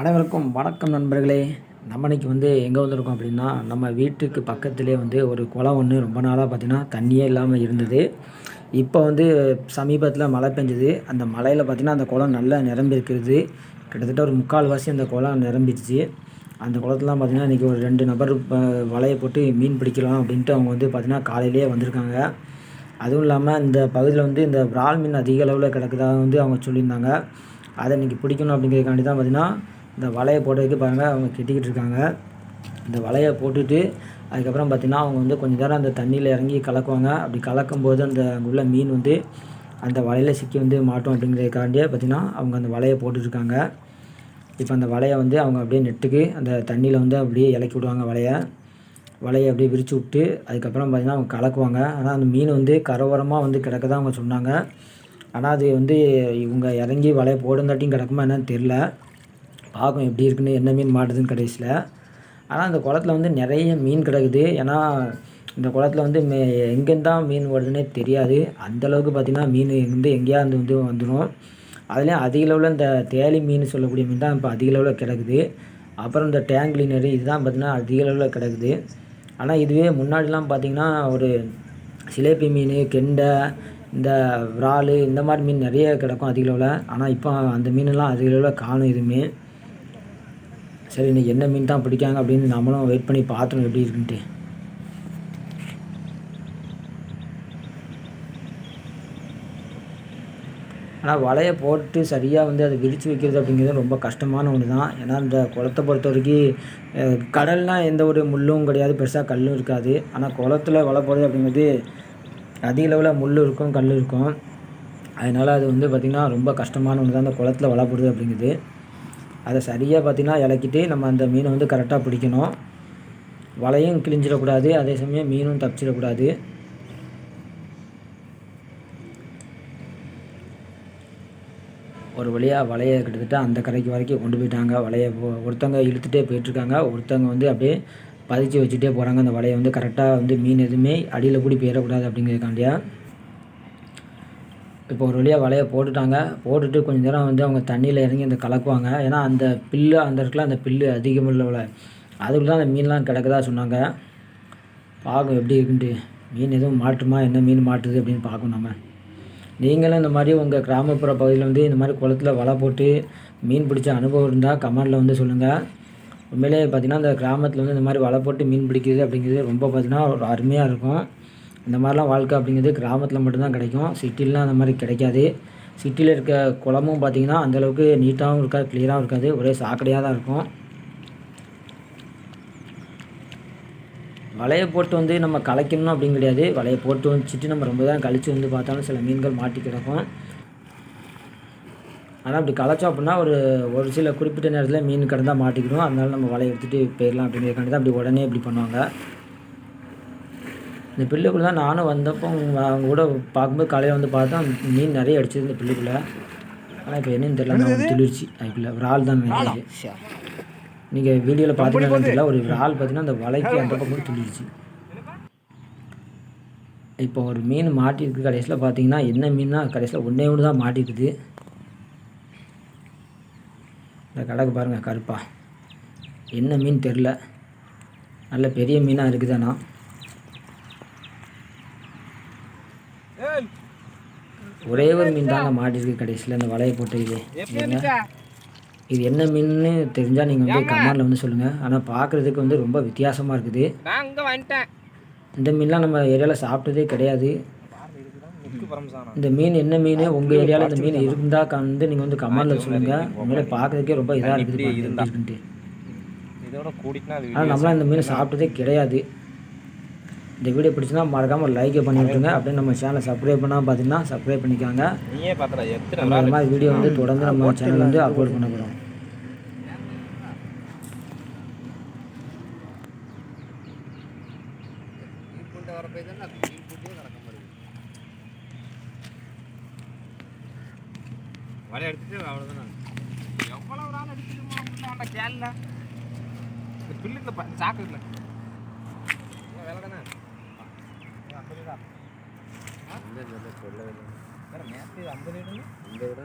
அனைவருக்கும் வணக்கம் நண்பர்களே. நம்ம இன்னைக்கு வந்து எங்கே வந்திருக்கோம் அப்படின்னா நம்ம வீட்டுக்கு பக்கத்துலேயே வந்து ஒரு குளம் ஒன்று ரொம்ப நாளாக பார்த்தீங்கன்னா தண்ணியே இல்லாமல் இருந்தது. இப்போ வந்து சமீபத்தில் மழை பெஞ்சது. அந்த மழையில் பார்த்தீங்கன்னா அந்த குளம் நல்லா நிரம்பி இருக்கிறது கிட்டத்தட்ட ஒரு முக்கால்வாசி அந்த குளம் நிரம்பிடுச்சு. அந்த குளத்துலாம் பார்த்தீங்கன்னா இன்றைக்கி ஒரு ரெண்டு நபர் இப்போ வலையை போட்டு மீன் பிடிக்கலாம் அப்படின்ட்டு அவங்க வந்து பார்த்திங்கன்னா காலையிலேயே வந்திருக்காங்க. அதுவும் இல்லாமல் இந்த பகுதியில் வந்து இந்த விரால் மீன் அதிக அளவில் கிடக்குதாக வந்து அவங்க சொல்லியிருந்தாங்க. அதை இன்றைக்கி பிடிக்கணும் அப்படிங்கிறதுக்காண்டி தான் பார்த்தீங்கன்னா இந்த வலையை போடுறதுக்கு பாருங்கள் அவங்க கெட்டிக்கிட்டு இருக்காங்க. இந்த வலையை போட்டுட்டு அதுக்கப்புறம் பார்த்திங்கன்னா அவங்க வந்து கொஞ்ச நேரம் அந்த தண்ணியில் இறங்கி கலக்குவாங்க. அப்படி கலக்கும்போது அந்த அங்கே உள்ள மீன் வந்து அந்த வலையில் சிக்கி வந்து மாட்டோம் அப்படிங்கிறதுக்காண்டியே பார்த்திங்கன்னா அவங்க அந்த வலையை போட்டுட்ருக்காங்க இப்போ அந்த வலையை வந்து அவங்க அப்படியே நெட்டுக்கு அந்த தண்ணியில் வந்து அப்படியே இலக்கி விடுவாங்க வலையை. வலையை அப்படியே விரித்து விட்டு அதுக்கப்புறம் பார்த்திங்கன்னா அவங்க கலக்குவாங்க. ஆனால் அந்த மீன் வந்து கரவரமாக வந்து கிடக்க தான் அவங்க சொன்னாங்க. ஆனால் அது வந்து இவங்க இறங்கி வலையை போடுந்தாட்டியும் கிடக்குமா என்னன்னு தெரில பார்க்கும் எப்படி இருக்குன்னு என்ன மீன் மாட்டுதுன்னு கடைசியில். ஆனால் அந்த குளத்துல வந்து நிறைய மீன் கிடக்குது. ஏன்னா இந்த குளத்துல வந்து மே எங்கேருந்து தான் மீன் வருதுன்னே தெரியாது. அந்தளவுக்கு பார்த்திங்கன்னா மீன் வந்து எங்கேயாந்து வந்து வந்துடும். அதுலேயும் அதிக அளவில் இந்த தேலி மீன் சொல்லக்கூடிய மீன் தான் இப்போ அதிக அளவில் கிடக்குது. அப்புறம் இந்த டேங்க் கிளீனர் இதுதான் பார்த்திங்கன்னா அதிக அளவில் கிடக்குது. ஆனால் இதுவே முன்னாடிலாம் பார்த்திங்கன்னா ஒரு சிலேபி மீன் கெண்டை இந்த விரால் இந்த மாதிரி மீன் நிறைய கிடக்கும் அதிக அளவில். ஆனால் இப்போ அந்த மீனெல்லாம் அதிக அளவில் காணும் எதுவுமே. சரி இன்றைக்கி என்ன மீன் தான் பிடிக்காங்க அப்படின்னு நம்மளும் வெயிட் பண்ணி பார்த்தோம் எப்படி இருக்குன்ட்டு. ஆனால் வலையை போட்டு சரியாக வந்து அதை விரித்து வைக்கிறது அப்படிங்கிறது ரொம்ப கஷ்டமான ஒன்று தான் ஏன்னா இந்த குளத்தை பொறுத்த வரைக்கும் கடல்னால் எந்த ஒரு முள்ளும் கிடையாது பெருசாக கல்லும் இருக்காது. ஆனால் குளத்துல வலை போடுறது அப்படிங்கிறது அதிக அளவில் முள் இருக்கும் கல் இருக்கும். அதனால் அது வந்து பார்த்திங்கன்னா ரொம்ப கஷ்டமான ஒன்று தான் அந்த குளத்துல வலை போடுறது அப்படிங்கிறது. அதை சரியாக பார்த்திங்கன்னா இலக்கிட்டு நம்ம அந்த மீனை வந்து கரெக்டாக பிடிக்கணும். வலையும் கிழிஞ்சிடக்கூடாது அதே சமயம் மீனும் தப்பிச்சிடக்கூடாது. ஒரு வழியாக வலையை கிட்டத்தட்ட அந்த கரைக்கு வரைக்கும் கொண்டு போயிட்டாங்க. வலையை ஒருத்தவங்க இழுத்துட்டே போயிட்டுருக்காங்க. ஒருத்தவங்க வந்து அப்படியே பதிச்சு வச்சுட்டே போகிறாங்க அந்த வலையை வந்து கரெக்டாக வந்து மீன் எதுவுமே அடியில் கூடி போயிடக்கூடாது அப்படிங்கிறதுக்காண்டியா இப்போ ஒரு வழியாக வலையை போட்டுட்டாங்க. போட்டுட்டு கொஞ்ச நேரம் வந்து அவங்க தண்ணியில் இறங்கி அந்த கலக்குவாங்க. ஏன்னா அந்த பில்லு அந்த இடத்துல அந்த பில்லு அதிகமுள்ள அதுக்குள்ள தான் அந்த மீன்லாம் கிடக்குதா சொன்னாங்க. பார்க்கும் எப்படி இருக்குன்ட்டு. மீன் எதுவும் மாட்டுமா? என்ன மீன் மாட்டுது அப்படின்னு பார்க்கணும் நம்ம. நீங்களும் இந்த மாதிரி உங்கள் கிராமப்புற பகுதியில் வந்து இந்த மாதிரி குளத்துல வலை போட்டு மீன் பிடிச்ச அனுபவம் இருந்தால் கமெண்டில் வந்து சொல்லுங்கள் உண்மையிலே பார்த்திங்கன்னா இந்த கிராமத்தில் வந்து இந்த மாதிரி வலை போட்டு மீன் பிடிக்கிறது அப்படிங்கிறது ரொம்ப பார்த்திங்கன்னா ஒரு அருமையாக இருக்கும். இந்த மாதிரிலாம் வாழ்க்கை அப்படிங்கிறது கிராமத்தில் மட்டும்தான் கிடைக்கும். சிட்டிலாம் அந்த மாதிரி கிடைக்காது. சிட்டியில் இருக்க குளமும் பார்த்திங்கன்னா அந்தளவுக்கு நீட்டாகவும் இருக்காது கிளியராகவும் இருக்காது. ஒரே சாக்கடையாக தான் இருக்கும். வலையை போட்டு வந்து நம்ம கலைக்கணும் அப்படின்னு கிடையாது. வலையை போட்டு வச்சுட்டு நம்ம ரொம்ப தான் கழித்து வந்து பார்த்தாலும் சில மீன்கள் மாட்டி கிடக்கும். ஆனால் அப்படி கலைச்சோம் அப்படின்னா ஒரு ஒரு சில குறிப்பிட்ட நேரத்தில் மீன் கிடந்தால் மாட்டிக்கிறோம் அதனால நம்ம வலையை எடுத்துகிட்டு போயிடலாம் அப்படிங்கிறதுக்காண்டி தான் அப்படி உடனே இப்படி பண்ணுவாங்க. இந்த பில்லுக்குள்ளே தான் நானும் வந்தப்போ அவங்க கூட பார்க்கும்போது காலையில் வந்து பார்த்தா மீன் நிறைய அடிச்சது இந்த பில்லுக்குள்ளே ஆனால் இப்போ என்னன்னு தெரியல துளிர்ச்சி அதுக்குள்ளே ஒரு ஆள் தான் நீங்கள் வீடியோவில் பார்த்தீங்கன்னா தெரியல ஒரு ஆள் பார்த்தீங்கன்னா அந்த வலைக்கு அந்த பக்கம் துளிர்ச்சி இப்போ ஒரு மீன் மாட்டிருக்கு கடைசியில் பார்த்தீங்கன்னா என்ன மீன்னா கடைசியில் ஒன்றே ஒன்று தான் மாட்டிருக்குது இந்த கடைக்கு பாருங்கள் கருப்பா. என்ன மீன் தெரில நல்ல பெரிய மீனாக இருக்குதாண்ணா. ஒரே ஒரு மீன் தாங்க மாட்டிருக்கு கடைசியில் இந்த வலையை போட்டு இது என்ன மீன்னு தெரிஞ்சால் நீங்கள் வந்து கமெண்டில் வந்து சொல்லுங்கள் ஆனால் பார்க்குறதுக்கு வந்து ரொம்ப வித்தியாசமாக இருக்குது. இந்த மீன்லாம் நம்ம ஏரியாவில் சாப்பிட்டதே கிடையாது. இந்த மீன் என்ன மீன்? உங்கள் ஏரியாவில் இந்த மீன் இருந்தால் வந்து நீங்கள் வந்து கமெண்டில் சொல்லுங்கள் உங்களே பார்க்குறதுக்கே ரொம்ப இதாக இருக்குது ஆனால் நம்மளாம் இந்த மீன் சாப்பிட்டதே கிடையாது. இந்த வீடியோ பிடிச்சினா மறக்காமல் லைக்கை பண்ணி விட்டுருங்க அப்படியே நம்ம சேனலை சப்ஸ்கிரைப் பண்ணால் பார்த்தீங்கன்னா சப்ஸ்கிரைப் பண்ணிக்காங்க. நம்ம இந்த மாதிரி வீடியோ வந்து தொடர்ந்து நம்ம சேனல் வந்து அப்லோட் பண்ண போகிறோம் வலை எடுத்துட்டு அவ்வளோதான் எவ்வளோ நாள் அடிச்சிருமா கேள்ல இந்த பில்லுக்குள்ள சாக்கு இல்லை வேலை தானே ஐம்பது தான் ஐம்பது சொல்லவே நேற்று ஐம்பது விட